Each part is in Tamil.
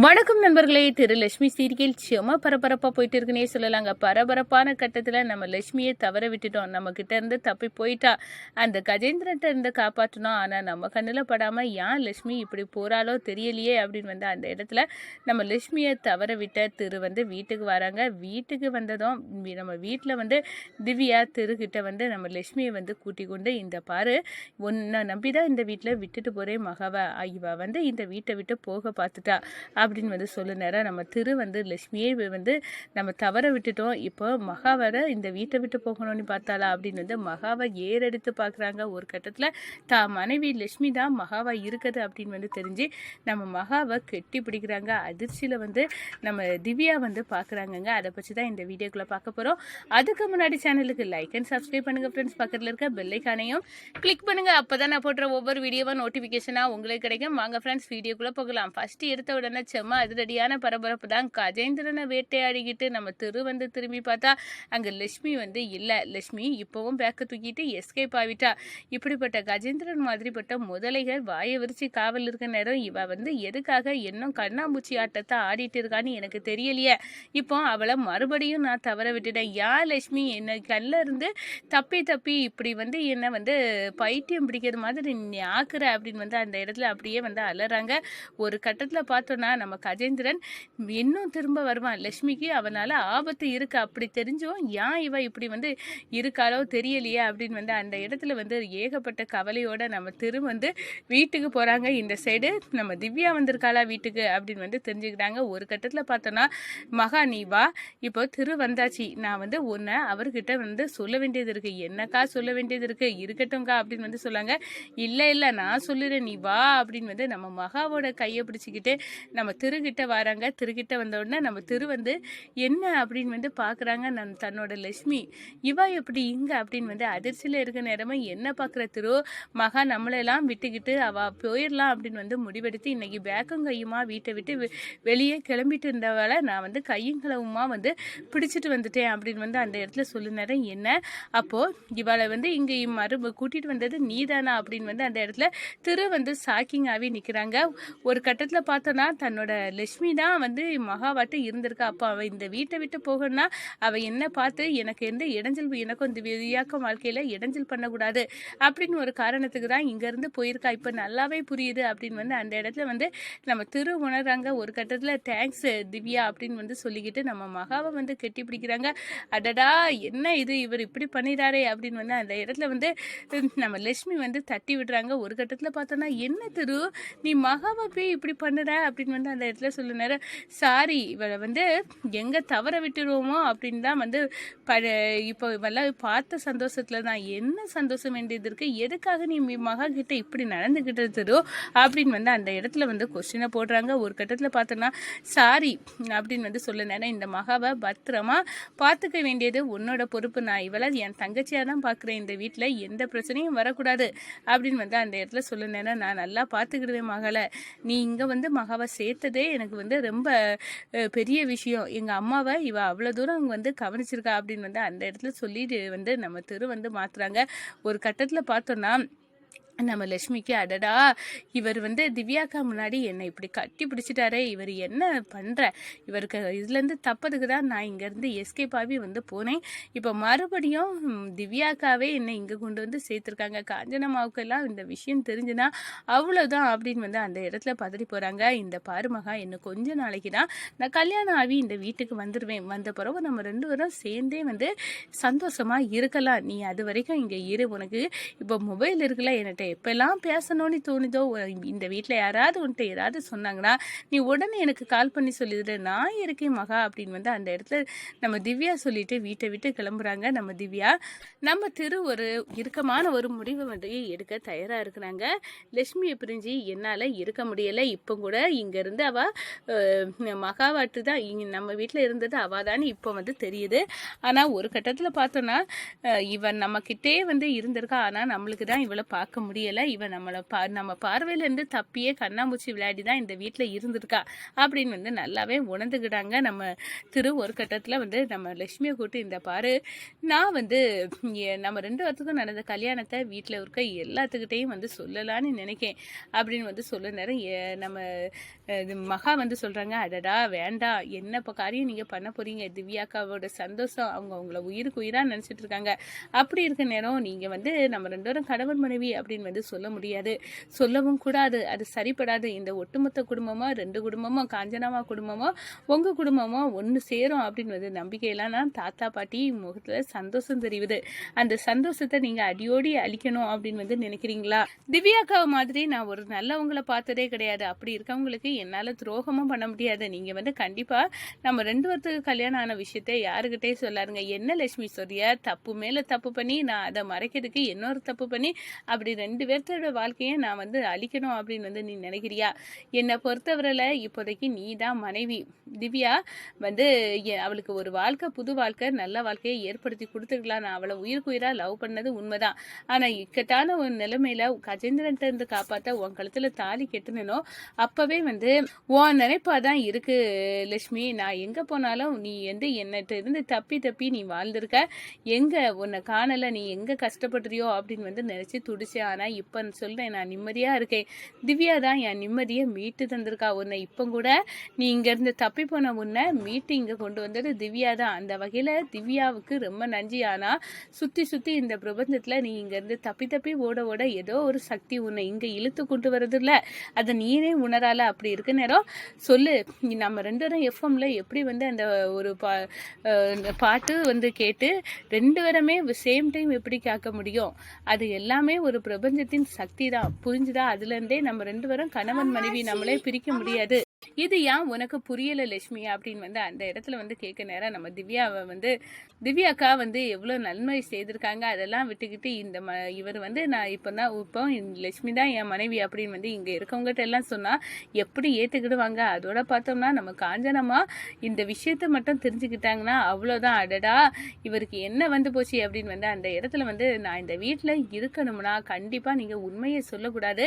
வணக்கம் நண்பர்களே. திரு லட்சுமி சீரியல் சும்மா பரபரப்பாக போயிட்டு இருக்குன்னே சொல்லலாங்க. பரபரப்பான கட்டத்தில் நம்ம லட்சுமியை தவற விட்டுட்டோம். நம்ம கிட்ட இருந்து தப்பி போயிட்டா. அந்த கஜேந்திரன்ட்ட இருந்து காப்பாற்றணும் ஆனால் நம்ம கண்ணில் படாமல் ஏன் லட்சுமி இப்படி போகிறாலோ தெரியலையே அப்படின்னு வந்து அந்த இடத்துல நம்ம லட்சுமியை தவற விட்ட திரு வந்து வீட்டுக்கு வராங்க. வீட்டுக்கு வந்ததும் நம்ம வீட்டில் வந்து திவ்யா திருக்கிட்ட வந்து நம்ம லட்சுமியை வந்து கூட்டி கொண்டு இந்த பாரு உன்னை நம்பி தான் இந்த வீட்டில் விட்டுட்டு போகிறேன் மகவ. இவ வந்து இந்த வீட்டை விட்டு போக பார்த்துட்டா. அப்படின்னு வந்து சொல்லு நேரம் நம்ம திரு வந்து லட்சுமியே வந்து நம்ம தவற விட்டுட்டோம். இப்போ மகாவரை இந்த வீட்டை விட்டு போகணும்னு பார்த்தாளா அப்படின்னு வந்து மகாவை ஏறெடுத்து பார்க்குறாங்க. ஒரு கட்டத்தில் தா மனைவி லட்சுமி தான் மகாவா இருக்குது அப்படின்னு வந்து தெரிஞ்சு நம்ம மகாவை கெட்டி பிடிக்கிறாங்க. அதிர்ச்சியில் வந்து நம்ம திவ்யா வந்து பார்க்குறாங்கங்க. அதை பற்றி தான் இந்த வீடியோக்குள்ளே பார்க்க போகிறோம் அதுக்கு முன்னாடி சேனலுக்கு லைக் அண்ட் சப்ஸ்கிரைப் பண்ணுங்கள் ஃப்ரெண்ட்ஸ் பக்கத்தில் இருக்க பெல்லைக்கானையும் கிளிக் பண்ணுங்க. அப்போ தான் நான் போடுற ஒவ்வொரு வீடியோவும் நோட்டிஃபிகேஷனாக உங்களுக்கு கிடைக்கும். வாங்க ஃப்ரெண்ட்ஸ் வீடியோக்குள்ளே போகலாம். ஃபஸ்ட்டு எடுத்த உடனே செம்ம அதிரடியான பரபரப்பு தான். கஜேந்திரனை வேட்டையாடிக்கிட்டு நம்ம திரு வந்து திரும்பி பார்த்தா அங்கே லட்சுமி வந்து இல்லை. லட்சுமி இப்போவும் பேக்க தூக்கிட்டு எஸ்கேப் ஆகிட்டா. இப்படிப்பட்ட கஜேந்திரன் மாதிரிப்பட்ட முதலைகள் வாயை விரிச்சு காவல் இருக்க நேரம் இவ வந்து எதுக்காக இன்னும் கண்ணாமூச்சி ஆட்டத்தை ஆடிட்டு இருக்கான்னு எனக்கு தெரியலையே. இப்போ அவளை மறுபடியும் நான் தவற விட்டுட்டேன். யா லட்சுமி? என்னை கல்ல இருந்து தப்பி தப்பி இப்படி வந்து என்னை வந்து பைத்தியம் பிடிக்கிற மாதிரி நீ ஆக்குற அப்படின்னு வந்து அந்த இடத்துல அப்படியே வந்து அலறாங்க. ஒரு கட்டத்தில் பார்த்தோன்னா நம்ம கஜேந்திரன் இன்னும் திரும்ப வருவான். லக்ஷ்மிக்கு அவனால் ஆபத்து இருக்கு. அப்படி தெரிஞ்சும் ஏன் இவ இப்படி வந்து இருக்காளோ தெரியலையே அப்படின்னு வந்து அந்த இடத்துல வந்து ஏகப்பட்ட கவலையோட நம்ம திரு வந்து வீட்டுக்கு போகிறாங்க இந்த சைடு நம்ம திவ்யா வந்திருக்காளா வீட்டுக்கு அப்படின்னு வந்து தெரிஞ்சுக்கிட்டாங்க. ஒரு கட்டத்தில் பார்த்தோன்னா மகா நீ வா. இப்போ திரு வந்தாச்சு. நான் வந்து உன்னை அவர்கிட்ட வந்து சொல்ல வேண்டியது இருக்கு. என்னக்கா சொல்ல வேண்டியது இருக்கு? இருக்கட்டும்க்கா அப்படின்னு வந்து சொல்லாங்க இல்லை இல்லை. நான் சொல்லுறேன். நீ வா அப்படின்னு வந்து நம்ம மகாவோட கையை பிடிச்சிக்கிட்டு நம்ம திருகிட்ட வராங்க. திருகிட்ட வந்தோடனே நம்ம திரு வந்து என்ன அப்படின்னு வந்து பார்க்குறாங்க நம் தன்னோட லட்சுமி. இவா எப்படி இங்கே? அப்படின்னு வந்து அதிர்ச்சியில் இருக்க நேரமா என்ன பார்க்குற திரு? மகா நம்மளெல்லாம் விட்டுக்கிட்டு அவள் போயிடலாம். அப்படின்னு வந்து முடிவெடுத்து இன்றைக்கி பேக்கும் கையுமா? வீட்டை விட்டு வெ- வெளியே கிளம்பிட்டு இருந்தவளை நான் வந்து கையும் களவுமா வந்து பிடிச்சிட்டு வந்துட்டேன். அப்படின்னு வந்து அந்த இடத்துல சொல்லு நேரம் என்ன? அப்போது இவளை வந்து இங்கே மறு கூட்டிகிட்டு வந்தது நீதானா? அப்படின்னு வந்து அந்த இடத்துல திரு வந்து சாக்கிங்காகவே நிற்கிறாங்க ஒரு கட்டத்தில் பார்த்தோன்னா தன் தன்னோட லட்சுமி தான் வந்து மகாபாட்டு இருந்திருக்கா. அப்போ அவள் இந்த வீட்டை விட்டு போகணும்னா அவள் என்ன பார்த்து எனக்கு எந்த இடைஞ்சல் எனக்கும் இந்த வியாக்கம் வாழ்க்கையில் இடைஞ்சல் பண்ணக்கூடாது அப்படின்னு ஒரு காரணத்துக்கு தான் இங்கேருந்து போயிருக்கா. இப்போ நல்லாவே புரியுது அப்படின்னு வந்து அந்த இடத்துல வந்து நம்ம திரு உணர்றாங்க. ஒரு கட்டத்தில் தேங்க்ஸ் திவ்யா அப்படின்னு வந்து சொல்லிக்கிட்டு நம்ம மகாவை வந்து கெட்டி பிடிக்கிறாங்க. அடடா என்ன இது? இவர் இப்படி பண்ணிடாரே அப்படின்னு வந்து அந்த இடத்துல வந்து நம்ம லட்சுமி வந்து தட்டி விடுறாங்க. ஒரு கட்டத்தில் பார்த்தோன்னா என்ன திரு? நீ மகாவை போய் இப்படி பண்ணுற? அப்படின்னு வந்து வந்து அந்த இடத்துல சொல்ல நேரம் சாரி இவளை வந்து எங்கே தவற விட்டுருவோமோ? அப்படின்னு தான் வந்து ப இப்போ இவெல்லாம் பார்த்த சந்தோஷத்தில் தான் என்ன சந்தோஷம் வேண்டியது இருக்கு? எதுக்காக நீ மி- மகா கிட்ட இப்படி நடந்துக்கிட்டு இருந்ததோ? அப்படின்னு வந்து அந்த இடத்துல வந்து கொஸ்டினை போடுறாங்க. ஒரு கட்டத்தில் பார்த்தோன்னா சாரி அப்படின்னு வந்து சொல்ல இந்த மகாவை பத்திரமா பார்த்துக்க வேண்டியது உன்னோட பொறுப்பு. நான் இவளை என் தங்கச்சியாக தான் பார்க்குறேன். இந்த வீட்டில் எந்த பிரச்சனையும் வரக்கூடாது. அப்படின்னு வந்து அந்த இடத்துல சொல்ல நான் நல்லா பார்த்துக்கிடுவேன் மகளை. நீ இங்கே வந்து மகாவை சே சேர்த்ததே எனக்கு வந்து ரொம்ப பெரிய விஷயம். எங்கள் அம்மாவை இவ அவ்வளோ தூரம் அவங்க வந்து கவனிச்சிருக்கா அப்படின்னு வந்து அந்த இடத்துல சொல்லிட்டு வந்து நம்ம தெரு வந்து மாற்றுறாங்க ஒரு கட்டத்தில் பார்த்தோன்னா நம்ம லட்சுமிக்கு அடடா இவர் வந்து திவ்யாக்கா முன்னாடி என்னை இப்படி கட்டி பிடிச்சிட்டாரே இவர் என்ன பண்ணுற இவருக்கு இதுலேருந்து தப்பதுக்கு தான் நான் இங்கேருந்து எஸ்கேப் ஆகி வந்து போனேன். இப்போ மறுபடியும் திவ்யாக்காவே என்னை இங்கே கொண்டு வந்து சேர்த்துருக்காங்க. காஞ்சனமாவுக்கெல்லாம் இந்த விஷயம் தெரிஞ்சுனா அவ்வளோதான் அப்படின்னு வந்து அந்த இடத்துல பதறி போகிறாங்க இந்த பாருமகா இன்னும் கொஞ்ச நாளைக்கு தான் நான் கல்யாணம் ஆகி இந்த வீட்டுக்கு வந்துடுவேன் வந்த பிறகு நம்ம ரெண்டு பேரும் சேர்ந்தே வந்து சந்தோஷமாக இருக்கலாம். நீ அது வரைக்கும் இங்கே இரு. உனக்கு இப்போ மொபைல் இருக்குல்ல என்கிட்ட எப்பெல்லாம் பேசணும்னு தோணுதோ இந்த வீட்டில் யாராவது உன்ட்ட ஏதாவது சொன்னாங்கன்னா நீ உடனே எனக்கு கால் பண்ணி சொல்லிடுற நான் இருக்கேன் மகா அப்படின்னு வந்து அந்த இடத்துல நம்ம திவ்யா சொல்லிட்டு வீட்டை விட்டு கிளம்புறாங்க. நம்ம திவ்யா நம்ம திரு ஒரு இறுக்கமான ஒரு முடிவை வந்து எடுக்க தயாராக இருக்கிறாங்க. லட்சுமியை பிரிஞ்சு என்னால் இருக்க முடியலை. இப்போ கூட இங்கேருந்து அவள் மகாவாட்டு தான் இங்கே நம்ம வீட்டில் இருந்தது அவள் தான் இப்போ வந்து தெரியுது. ஆனால் ஒரு கட்டத்தில் பார்த்தோன்னா இவன் நம்மக்கிட்டே வந்து இருந்திருக்கா. ஆனால் நம்மளுக்கு தான் இவளை பார்க்க முடியும் முடியலை. இவன் நம்மளை பா நம்ம பார்வையிலேருந்து தப்பியே கண்ணாமூச்சி விளையாடி தான் இந்த வீட்டில் இருந்திருக்கா அப்படின்னு வந்து நல்லாவே உணர்ந்துக்கிட்டாங்க. நம்ம திரு ஒரு கட்டத்தில் வந்து நம்ம லட்சுமியை கூட்டு இந்த பாரு நான் வந்து நம்ம ரெண்டு வருத்துக்கும் நடந்த கல்யாணத்தை வீட்டில் இருக்க எல்லாத்துக்கிட்டையும் வந்து சொல்லலான்னு நினைக்கேன். அப்படின்னு வந்து சொல்ல நேரம் நம்ம இது மகா வந்து சொல்கிறாங்க அடடா வேண்டாம் என்ன இப்போ காரியம் நீங்கள் பண்ண போகிறீங்க திவ்யாக்காவோட சந்தோஷம் அவங்க அவங்கள உயிருக்கு உயிராக நினச்சிட்டு இருக்காங்க. அப்படி இருக்க நேரம் நீங்கள் வந்து நம்ம ரெண்டு பேரும் கணவன் மனைவி அப்படின்னு வந்து சொல்ல முடியாது. சொல்லவும் கூடாது. அது சரிப்படாது. இந்த ஒட்டுமொத்த குடும்பமோ ரெண்டு குடும்பமோ காஞ்சனாமா குடும்பமோ உங்கள் குடும்பமோ ஒன்று சேரும் அப்படின்னு வந்து நம்பிக்கையெல்லாம் நான் தாத்தா பாட்டி முகத்தில் சந்தோஷம் தெரியுது. அந்த சந்தோஷத்தை நீங்கள் அடியோடி அழிக்கணும் அப்படின்னு வந்து நினைக்கிறீங்களா? திவ்யாக்காவை மாதிரி நான் ஒரு நல்லவங்களை பார்த்ததே கிடையாது. அப்படி இருக்கவங்களுக்கு என்னால் துரோகமும் பண்ண முடியாது. நீங்கள் வந்து கண்டிப்பாக நம்ம ரெண்டு வருத்துக்கு கல்யாணம் ஆன விஷயத்தை யாருக்கிட்டே சொல்லாருங்க. என்ன லட்சுமி சொல்றியா? தப்பு மேலே தப்பு பண்ணி நான் அதை மறைக்கிறதுக்கு இன்னொரு தப்பு பண்ணி அப்படி ரெண்டு ரெண்டு பேர்த்தோட வாழ்க்கையை நான் வந்து அழிக்கணும் அப்படின்னு வந்து நீ நினைக்கிறியா? என்னை பொறுத்தவரையில் இப்போதைக்கு நீ தான் மனைவி. திவ்யா வந்து அவளுக்கு ஒரு வாழ்க்கை புது வாழ்க்கை நல்ல வாழ்க்கையை ஏற்படுத்தி கொடுத்துருக்கலாம். நான் அவளை உயிருக்கு உயிராக லவ் பண்ணது உண்மைதான். ஆனால் இக்கட்டான ஒரு நிலைமையில கஜேந்திரன்ட்ட இருந்து காப்பாற்ற உன் கழுத்தில் தாலி கெட்டுனோ அப்போவே வந்து உன் நினைப்பா தான் இருக்கு லட்சுமி. நான் எங்கே போனாலும் நீ வந்து என்னட்ட இருந்து தப்பி தப்பி நீ வாழ்ந்திருக்க. எங்கே உன்னை காணலை நீ எங்கே கஷ்டப்படுறியோ அப்படின்னு வந்து நினச்சி துடிச்சேன் ஆனால் இப்போ சொல்கிறேன் நான் நிம்மதியாக இருக்கேன். திவ்யா தான் என் நிம்மதியை மீட்டு தந்திருக்கா. உன்னை இப்போ கூட நீ இங்கேருந்து தப்பி போன உன்னை மீட்டு இங்கே கொண்டு வந்தது திவ்யா தான். அந்த வகையில் திவ்யாவுக்கு ரொம்ப நன்றி. ஆனால் சுற்றி சுற்றி இந்த பிரபஞ்சத்தில் நீ இங்கேருந்து தப்பி தப்பி ஓட ஓட ஏதோ ஒரு சக்தி உன்னை இங்கே இழுத்து கொண்டு வரது இல்லை அதை நீனே உணரால அப்படி இருக்க நேரம் சொல்லு. நம்ம ரெண்டு பேரும் எஃப்எம்ல எப்படி வந்து அந்த ஒரு பா இந்த பாட்டு வந்து கேட்டு ரெண்டு பேருமே சேம் டைம் எப்படி கேட்க முடியும்? அது எல்லாமே ஒரு பிரபஞ்சத்தின் சக்தி தான் புரிஞ்சுதா அதுலேருந்தே நம்ம ரெண்டு பேரும் கணவன் மனைவி நம்மளே பிரிக்க முடியாது. இது ஏன் உனக்கு புரியல லட்சுமி? அப்படின்னு வந்து அந்த இடத்துல வந்து கேட்க நேரம் நம்ம திவ்யாவை வந்து திவ்யாக்கா வந்து எவ்வளோ நன்மை செய்திருக்காங்க அதெல்லாம் விட்டுக்கிட்டு இந்த ம இவர் வந்து நான் இப்போ தான் இப்போ லட்சுமி தான் என் மனைவி அப்படின்னு வந்து இங்கே இருக்கவங்ககிட்ட எல்லாம் சொன்னால் எப்படி ஏற்றுக்கிடுவாங்க அதோட பார்த்தோம்னா நம்ம காஞ்சனமா இந்த விஷயத்த மட்டும் தெரிஞ்சுக்கிட்டாங்கன்னா அவ்வளோதான் அடடா இவருக்கு என்ன வந்து போச்சு அப்படின்னு வந்து அந்த இடத்துல வந்து நான் இந்த வீட்டில் இருக்கணும்னா கண்டிப்பாக நீங்கள் உண்மையை சொல்லக்கூடாது.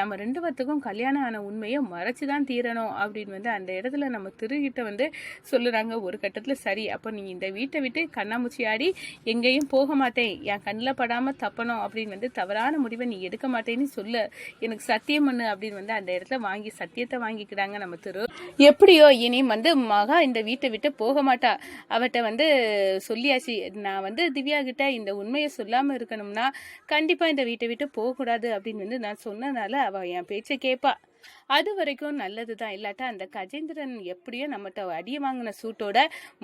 நம்ம ரெண்டு பேர்த்துக்கும் கல்யாணம் ஆன உண்மையை மறைச்சு தான் தீரணும் அப்படின்னு வந்து அந்த இடத்துல நம்ம திருகிட்ட வந்து சொல்லுறாங்க. ஒரு கட்டத்தில் சரி அப்போ நீ இந்த வீட்டை விட்டு கண்ணாமூச்சி ஆடி எங்கேயும் போக மாட்டேன். என் கண்ணில் படாமல் தப்பணும் அப்படின்னு வந்து தவறான முடிவை நீ எடுக்க மாட்டேன்னு சொல்ல. எனக்கு சத்தியம் பண்ணு அப்படின்னு வந்து அந்த இடத்துல வாங்கி சத்தியத்தை வாங்கிக்கிறாங்க நம்ம திரு. எப்படியோ இனி வந்து மகா இந்த வீட்டை விட்டு போக மாட்டா. அவட்ட வந்து சொல்லியாச்சு. நான் வந்து திவ்யா கிட்ட இந்த உண்மையை சொல்லாமல் இருக்கணும்னா கண்டிப்பாக இந்த வீட்டை விட்டு போகக்கூடாது அப்படின்னு வந்து நான் சொன்னனால அவள் என் பேச்சை கேட்பா அது வரைக்கும் நல்லது தான். இல்லாட்டா அந்த கஜேந்திரன் எப்படியோ நம்மகிட்ட அடிய வாங்கின சூட்டோட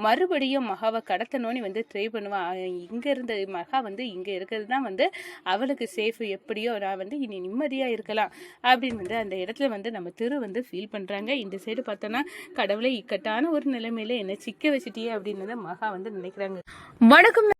மறுபடியும் மகாவை கடத்தணும்னு வந்து ட்ரை பண்ணுவான் இங்கே இருந்த மகா வந்து இங்கே இருக்கிறது தான் வந்து அவளுக்கு சேஃப் எப்படியோ நான் வந்து இனி நிம்மதியாக இருக்கலாம் அப்படின்னு வந்து அந்த இடத்துல வந்து நம்ம திரு வந்து ஃபீல் பண்ணுறாங்க இந்த சைடு பார்த்தோன்னா கடவுளை இக்கட்டான ஒரு நிலைமையில என்ன சிக்க வச்சுட்டியே அப்படின்னு வந்து மகா வந்து நினைக்கிறாங்க. வணக்கம்.